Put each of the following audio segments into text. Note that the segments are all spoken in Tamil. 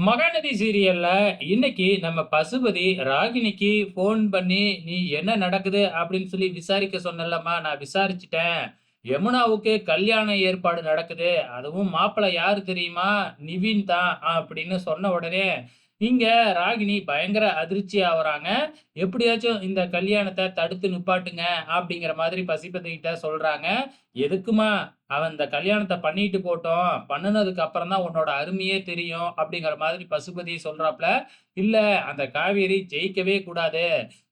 மகாநதி சீரியல்ல இன்னைக்கு நம்ம பசுபதி ராகினிக்கு ஃபோன் பண்ணி, "நீ என்ன நடக்குது?" அப்படின்னு சொல்லி விசாரிக்க சொன்னல்லம்மா, நான் விசாரிச்சுட்டேன். யமுனாவுக்கு கல்யாண ஏற்பாடு நடக்குது. அதுவும் மாப்பிள்ளை யாரு தெரியுமா? நிவின் தான் அப்படின்னு சொன்ன உடனே, இங்க ராகினி பயங்கர அதிர்ச்சி ஆகுறாங்க எப்படியாச்சும் இந்த கல்யாணத்தை தடுத்து நிப்பாட்டுங்க அப்படிங்கிற மாதிரி பசுபதி கிட்ட சொல்றாங்க. எதுக்குமா அவன் இந்த கல்யாணத்தை பண்ணிட்டு போட்டோம் பண்ணினதுக்கு அப்புறம் தான் உன்னோட அருமையே தெரியும்." அப்படிங்கிற மாதிரி பசுபதி சொல்றாப்ல. "இல்ல அந்த காவேரி ஜெயிக்கவே கூடாது.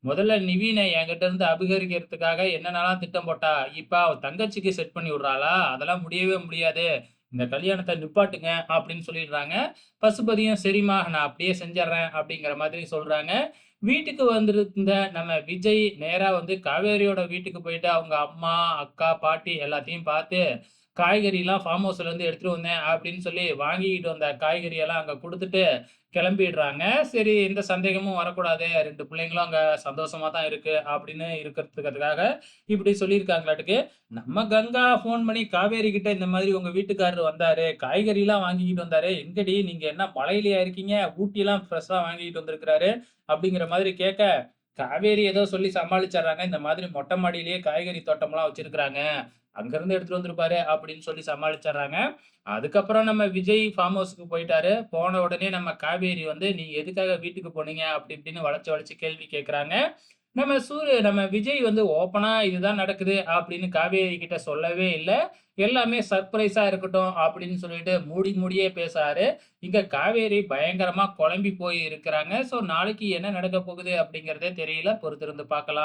முதல்ல நிவீனை என்கிட்ட இருந்து அபகரிக்கிறதுக்காக என்னென்னலாம் திட்டம் போட்டா. இப்ப அவன் தங்கச்சிக்கு செட் பண்ணி விடுறாளா? அதெல்லாம் முடியவே முடியாது. இந்த கல்யாணத்தை நிப்பாட்டுங்க." அப்படின்னு சொல்லிடுறாங்க. பசுபதியும், "சரிம்மா நான் அப்படியே செஞ்சிடறேன் அப்படிங்கிற மாதிரி சொல்றாங்க. வீட்டுக்கு வந்திருந்த நம்ம விஜய் நேரா வந்து காவேரியோட வீட்டுக்கு போயிட்டு, அவங்க அம்மா, அக்கா, பாட்டி எல்லாத்தையும் பார்த்து, "காய்கறிலாம் ஃபார்ம் ஹவுஸ்ல இருந்து எடுத்துட்டு வந்தேன்." அப்படின்னு சொல்லி வாங்கிக்கிட்டு வந்த காய்கறியெல்லாம் அங்கே அங்க கிளம்பிடுறாங்க. சரி எந்த சந்தேகமும் வரக்கூடாது. ரெண்டு பிள்ளைங்களும் அங்க சந்தோஷமா தான் இருக்கு அப்படின்னு இருக்கிறதுக்காக இப்படி சொல்லியிருக்காங்களாட்டுக்கு. நம்ம கங்கா ஃபோன் பண்ணி காவேரி கிட்ட இந்த மாதிரி உங்க வீட்டுக்காரர் வந்தாரு. காய்கறிலாம் வாங்கிக்கிட்டு வந்தாரு. எங்கடி நீங்க என்ன மலையிலயா இருக்கீங்க? ஊட்டிலாம் ஃப்ரெஷ்ஷா வாங்கிட்டு வந்திருக்கிறாரு. அப்படிங்கிற மாதிரி கேட்க, காவேரி ஏதோ சொல்லி சமாளிச்சிடுறாங்க இந்த மாதிரி மொட்டை மாடியிலேயே காய்கறி தோட்டம்லாம் வச்சிருக்கிறாங்க. அங்கிருந்து எடுத்துட்டு வந்திருப்பாரு அப்படின்னு சொல்லி சமாளிச்சர்றாங்க. அதுக்கப்புறம் நம்ம விஜய் ஃபார்ம் ஹவுஸ்க்கு போயிட்டாரு. போன உடனே நம்ம காவேரி வந்து, நீ எதுக்காக வீட்டுக்கு போனீங்க?" அப்படி இப்படின்னு வளைச்சு வளைச்சு கேள்வி கேட்குறாங்க நம்ம சூரிய நம்ம விஜய் வந்து ஓப்பனா இதுதான் நடக்குது அப்படின்னு காவேரி கிட்ட சொல்லவே இல்லை எல்லாமே சர்ப்ரைஸா இருக்கட்டும் அப்படின்னு சொல்லிட்டு மூடி மூடியே பேசாரு இங்க காவேரி பயங்கரமா குழம்பி போய் இருக்கிறாங்க. ஸோ நாளைக்கு என்ன நடக்கப் போகுது அப்படிங்கிறதே தெரியல. பொறுத்திருந்து பார்க்கலாம்.